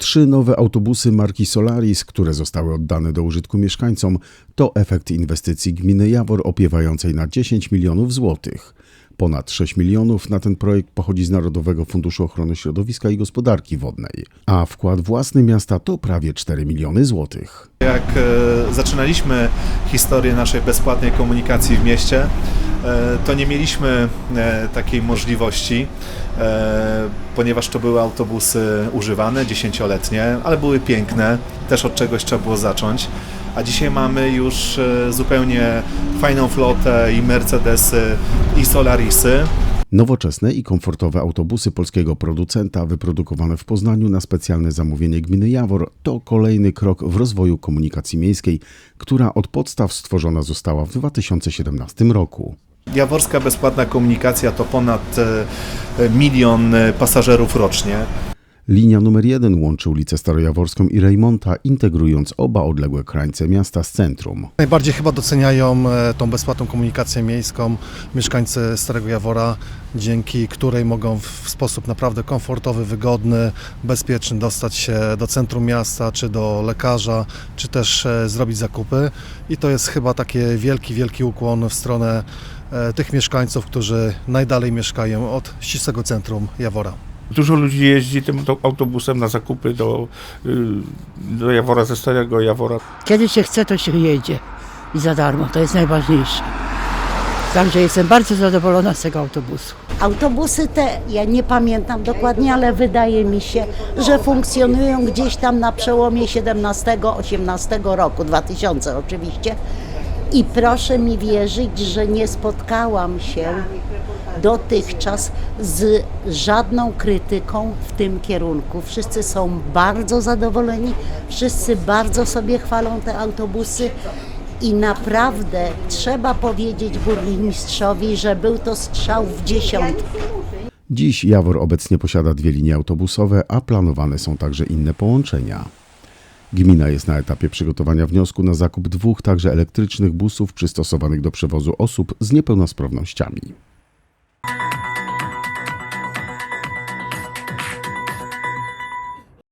Trzy nowe autobusy marki Solaris, które zostały oddane do użytku mieszkańcom, to efekt inwestycji gminy Jawor opiewającej na 10 milionów złotych. Ponad 6 milionów na ten projekt pochodzi z Narodowego Funduszu Ochrony Środowiska i Gospodarki Wodnej, a wkład własny miasta to prawie 4 miliony złotych. Jak e, zaczynaliśmy historię naszej bezpłatnej komunikacji w mieście, e, to nie mieliśmy e, takiej możliwości, ponieważ to były autobusy używane, dziesięcioletnie, ale były piękne, też od czegoś trzeba było zacząć. A dzisiaj mamy już e, zupełnie fajną flotę i Mercedesy i Solarisy. Nowoczesne i komfortowe autobusy polskiego producenta wyprodukowane w Poznaniu na specjalne zamówienie gminy Jawor to kolejny krok w rozwoju komunikacji miejskiej, która od podstaw stworzona została w 2017 roku. Jaworska bezpłatna komunikacja to ponad e, milion e, pasażerów rocznie. Linia numer 1 łączy ulicę Starojaworską i Rejmonta, integrując oba odległe krańce miasta z centrum. Najbardziej chyba doceniają e, tą bezpłatną komunikację miejską mieszkańcy Starego Jawora, dzięki której mogą w sposób naprawdę komfortowy, wygodny, bezpieczny dostać się do centrum miasta, czy do lekarza, czy też e, zrobić zakupy. I to jest chyba taki wielki, wielki ukłon w stronę e, tych mieszkańców, którzy najdalej mieszkają od ścisłego centrum Jawora. Dużo ludzi jeździ tym to- autobusem na zakupy do, y, do Jawora, ze Starego Jawora. Kiedy się chce, to się jedzie. I za darmo, to jest najważniejsze. Także jestem bardzo zadowolona z tego autobusu. Autobusy te, ja nie pamiętam dokładnie, ale wydaje mi się, że funkcjonują gdzieś tam na przełomie 17-18 roku, 2000 oczywiście. I proszę mi wierzyć, że nie spotkałam się dotychczas z żadną krytyką w tym kierunku. Wszyscy są bardzo zadowoleni, wszyscy bardzo sobie chwalą te autobusy. I naprawdę trzeba powiedzieć burmistrzowi, że był to strzał w dziesiątkę. Dziś Jawor obecnie posiada dwie linie autobusowe, a planowane są także inne połączenia. Gmina jest na etapie przygotowania wniosku na zakup dwóch także elektrycznych busów przystosowanych do przewozu osób z niepełnosprawnościami.